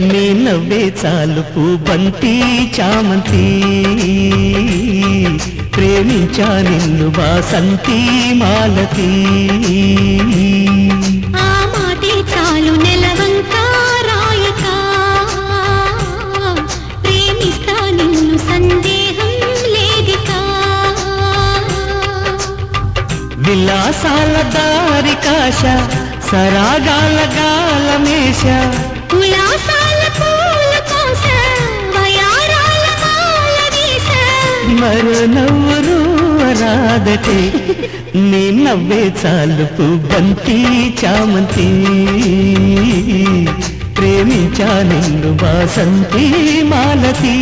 నీ నవ్వే చాలు బంతి చామంతి. ప్రేమించా నిన్ను వాసంతి మాలతి. ఆ మాటే చాలు నెలవంక రాయక. ప్రేమిస్తా నిన్ను సందేహం లేదికా. విలాసాల దారి కాశ సరాగాల గాలమేష ఉల్లాసాల మరో నవ్వురు రాదటే నీ నవ్వే చాలుపు బంతి చామంతి. ప్రేమించా నిన్ను వాసంతి మాలతి.